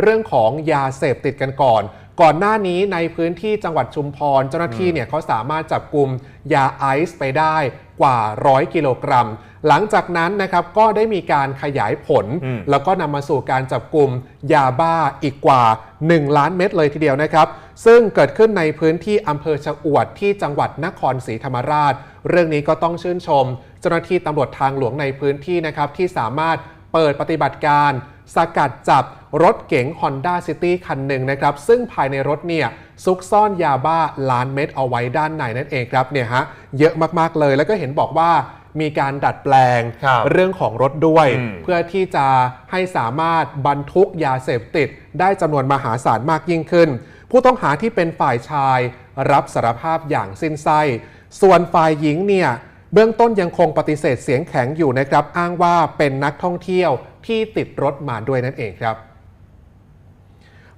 เรื่องของยาเสพติดกันก่อน ก่อนหน้านี้ในพื้นที่จังหวัดชุมพร เจ้าหน้าที่เนี่ยเขาสามารถจับกลุ่มยาไอซ์ไปได้กว่า 100 กิโลกรัม หลังจากนั้นนะครับก็ได้มีการขยายผลอืมแล้วก็นำมาสู่การจับกลุ่มยาบ้าอีกกว่า 1 ล้านเม็ดเลยทีเดียวนะครับ ซึ่งเกิดขึ้นในพื้นที่อำเภอชะอวดที่จังหวัดนครศรีธรรมราช เรื่องนี้ก็ต้องชื่นชม เจ้าหน้าที่ตำรวจทางหลวงในพื้นที่นะครับที่สามารถ เปิดปฏิบัติการสกัดจับรถเก๋ง Honda City คันหนึ่งนะครับ ซึ่งภายในรถเนี่ยซุกซ่อนยาบ้าล้านเม็ดเอาไว้ด้านในนั่นเองครับเนี่ยฮะเยอะมากๆเลยแล้วก็เห็นบอกว่ามีการดัดแปลงครับเรื่องของรถด้วยอืมเพื่อที่จะให้สามารถบรรทุกยาเสพติด ได้จำนวนมหาศาลมากยิ่งขึ้น ผู้ต้องหาที่เป็นฝ่ายชายรับสารภาพอย่างสิ้นไส้ส่วนฝ่ายหญิงเนี่ย เบื้องต้นยังคงปฏิเสธเสียงแข็งอยู่นะครับ อ้างว่าเป็นนักท่องเที่ยวที่ติดรถมาด้วยนั่นเองครับ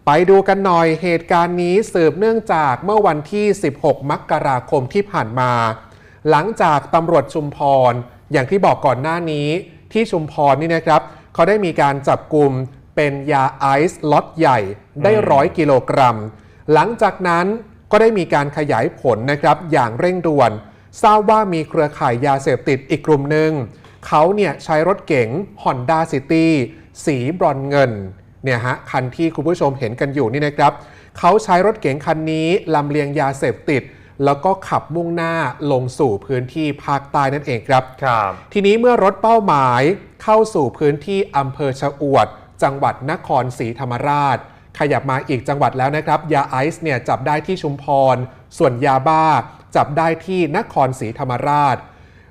ไปดูกันหน่อยเหตุการณ์นี้สืบเนื่องจากเมื่อวันที่ 16 มกราคมที่ผ่านมา หลังจากตำรวจชุมพร อย่างที่บอกก่อนหน้านี้ ที่ชุมพรนี่นะครับ เขาได้มีการจับกลุ่มเป็นยาไอซ์ล็อตใหญ่ได้ร้อยกิโลกรัม หลังจากนั้นก็ได้มีการขยายผลนะครับอย่างเร่งด่วน ทราบว่ามีเครือข่ายยาเสพติดอีกกลุ่มหนึ่งเขาเนี่ยใช้รถเก๋ง Honda City สีบรอนซ์เงินเนี่ยฮะคันที่คุณผู้ชมเห็นกันอยู่นี่นะครับเขาใช้รถเก๋งคันนี้ลำเลียงยาเสพติด แล้วก็ขับมุ่งหน้าลงสู่พื้นที่ภาคใต้นั่นเองครับครับ ทีนี้เมื่อรถเป้าหมายเข้าสู่พื้นที่อำเภอชะอวด จังหวัดนครศรีธรรมราช ขยับมาอีกจังหวัดแล้วนะครับ ยาไอซ์เนี่ยจับได้ที่ชุมพร ส่วนยาบ้า จับได้ที่นครศรีธรรมราช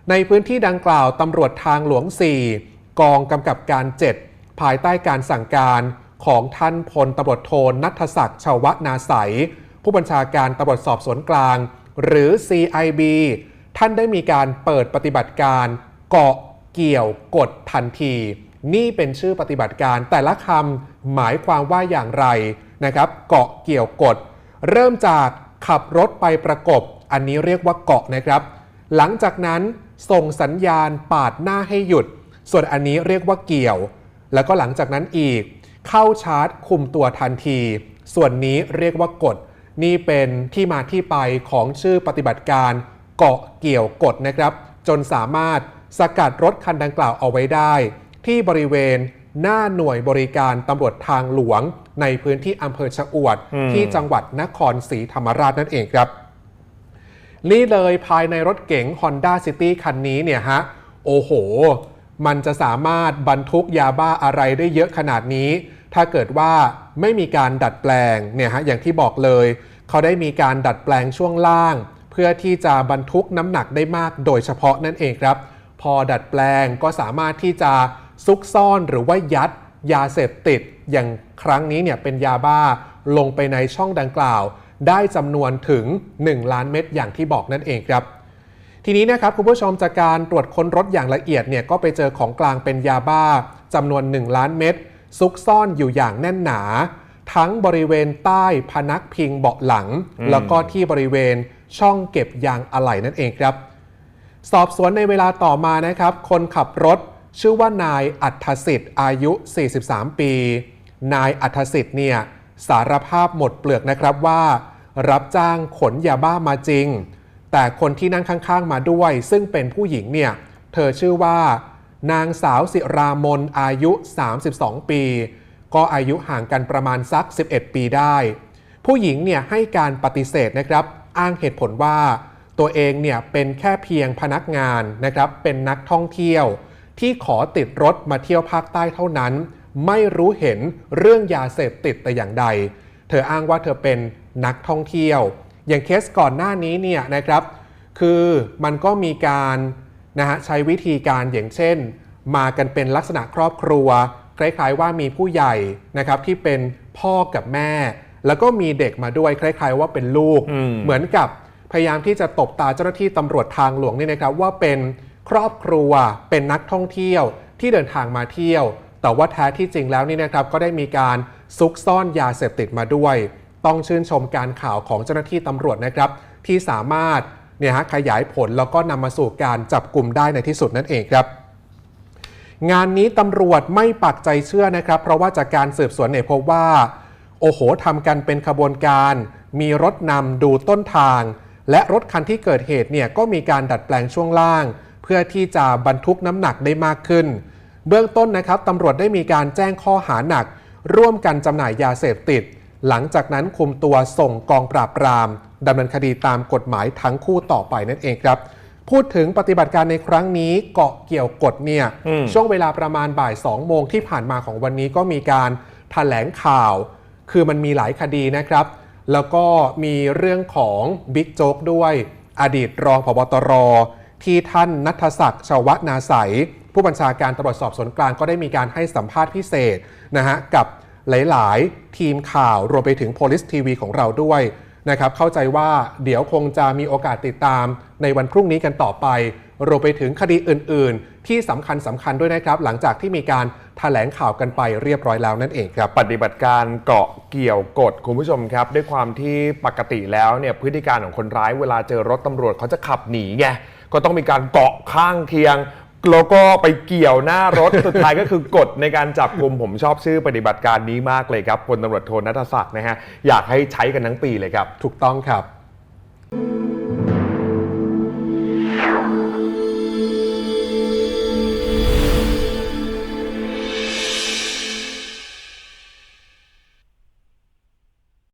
ในพื้นที่ดังกล่าวตำรวจทางหลวง 4 กองกำกับการ 7 ภายใต้การสั่งการของท่านพลตำรวจโทนัทศักดิ์ชาวนาใสยผู้บัญชาการตำรวจสอบสวนกลาง หรือ CIB ท่านได้มีการเปิดปฏิบัติการเกาะเกี่ยวกดทันที นี่เป็นชื่อปฏิบัติการแต่ละคำหมายความว่าอย่างไรนะครับ เกาะเกี่ยวกด เริ่มจากขับรถไปประกบ อันนี้เรียกว่าเกาะนะครับ หลังจากนั้นส่งสัญญาณปาดหน้าให้หยุด ส่วนอันนี้เรียกว่าเกี่ยว แล้วก็หลังจากนั้นอีก เข้าชาร์จคุมตัวทันที ส่วนนี้เรียกว่ากด นี่เป็นที่มาที่ไปของชื่อปฏิบัติการ เกาะเกี่ยวกดนะครับ จนสามารถสกัดรถคันดังกล่าวเอาไว้ได้ ที่บริเวณหน้าหน่วยบริการตำรวจทางหลวง ในพื้นที่อำเภอชะอวดอืมที่จังหวัดนครศรีธรรมราชนั่นเองครับ นี่เลยภายในรถเก๋ง Honda City คันนี้เนี่ยฮะ โอ้โห มันจะสามารถบรรทุกยาบ้าอะไรได้เยอะขนาดนี้ ถ้าเกิดว่าไม่มีการดัดแปลงเนี่ยฮะอย่างที่บอกเลย เขาได้มีการดัดแปลงช่วงล่าง เพื่อที่จะบรรทุกน้ำหนักได้มากโดยเฉพาะนั่นเองครับ พอดัดแปลงก็สามารถที่จะซุกซ่อนหรือว่ายัดยาเสพติด อย่างครั้งนี้เนี่ยเป็นยาบ้าลงไปในช่องดังกล่าว ได้จำนวนถึง 1 ล้านเม็ดอย่างที่บอกนั่นเองครับ ทีนี้นะครับคุณผู้ชมจากการตรวจค้นรถอย่างละเอียดเนี่ยก็ไปเจอของกลางเป็นยาบ้าจำนวน 1 ล้านเม็ดซุกซ่อนอยู่อย่างแน่นหนา ทั้งบริเวณใต้พนักพิงเบาะหลังอืมแล้วก็ที่บริเวณช่องเก็บยางอะไหล่นั่นเองครับ สอบสวนในเวลาต่อมานะครับ คนขับรถชื่อว่านายอัธสิทธิ์อายุ 43 ปี นายอัธสิทธิ์เนี่ยสารภาพหมดเปลือกนะครับว่า รับจ้างขนยาบ้ามาจริง แต่คนที่นั่งข้างๆมาด้วย ซึ่งเป็นผู้หญิงเนี่ยเธอชื่อว่า นางสาวสิรามนอายุ 32 ปี ก็อายุห่างกันประมาณสัก 11 ปีได้ ผู้หญิงเนี่ยให้การปฏิเสธนะครับ อ้างเหตุผลว่า ตัวเองเนี่ยเป็นแค่เพียงพนักงานนะครับ เป็นนักท่องเที่ยวที่ขอติดรถมาเที่ยวภาคใต้เท่านั้น ไม่รู้เห็นเรื่องยาเสพติดแต่อย่างใด เธออ้างว่าเธอเป็น นักท่องเที่ยว อย่างเคสก่อนหน้านี้เนี่ยนะครับคือมันก็มีการนะฮะใช้วิธีการอย่างเช่น มากันเป็นลักษณะครอบครัวคล้ายๆว่ามีผู้ใหญ่นะครับที่เป็นพ่อกับแม่ แล้วก็มีเด็กมาด้วยคล้ายๆว่าเป็นลูกอืมเหมือนกับพยายามที่จะตบตาเจ้าหน้าที่ตำรวจทางหลวงเนี่ยนะครับว่าเป็นครอบครัวเป็นนักท่องเที่ยวที่เดินทางมาเที่ยว แต่ว่าแท้ที่จริงแล้วนี่นะครับก็ได้มีการซุกซ่อนยาเสพติดมาด้วย ต้องชื่นชมการข่าวของเจ้าหน้าที่ตำรวจนะครับ ที่สามารถเนี่ยฮะขยายผลแล้วก็นำมาสู่การจับกลุ่มได้ในที่สุดนั่นเองครับ งานนี้ตำรวจไม่ปักใจเชื่อนะครับ เพราะว่าจากการสืบสวนเนี่ยพบว่า โอ้โหทำกันเป็นขบวนการ มีรถนำดูต้นทาง และรถคันที่เกิดเหตุเนี่ยก็มีการดัดแปลงช่วงล่าง เพื่อที่จะบรรทุกน้ำหนักได้มากขึ้น เบื้องต้นนะครับตำรวจได้มีการแจ้งข้อหาหนัก ร่วมกันจำหน่ายยาเสพติด หลังจากนั้นคุมตัวส่งกองปราบปรามดำเนินคดีตามกฎหมายทั้งคู่ต่อไปนั่นเองครับ พูดถึงปฏิบัติการในครั้งนี้เกาะเกี่ยวกฎเนี่ยอืมช่วงเวลาประมาณบ่าย2โมงที่ผ่านมาของวันนี้ก็มีการถแถลงข่าว คือมันมีหลายคดีนะครับ แล้วก็มีเรื่องของบิ๊กโจ๊กด้วยอดีตรองผบตร ที่ท่านนัทศักดิ์ชาวนาใสยผู้บัญชาการตำรวจสอบสวนกลางก็ได้มีการให้สัมภาษณ์พิเศษนะฮะกับ หลาย ๆ ทีมข่าวรวมไปถึง Police TV ของเราด้วยนะครับเข้าใจว่าเดี๋ยวคงจะมีโอกาสติดตามในวันพรุ่งนี้กันต่อไป รวมไปถึงคดีอื่น ๆ ที่สำคัญสำคัญด้วยนะครับ หลังจากที่มีการแถลงข่าวกันไปเรียบร้อยแล้วนั่นเองครับ ปฏิบัติการเกาะเกี่ยวกฎคุณผู้ชมครับ ด้วยความที่ปกติแล้วเนี่ยพฤติการของคนร้ายเวลาเจอรถตำรวจเขาจะขับหนีไงก็ต้องมีการเกาะข้างเคียง แล้วก็ไปเกี่ยวหน้ารถ สุดท้ายก็คือกฎในการจับกลุ่มผมชอบชื่อปฏิบัติการนี้มากเลยครับพลตำรวจโทนัทศักดิ์นะฮะอยากให้ใช้กันทั้งปีเลยครับ ถูกต้องครับ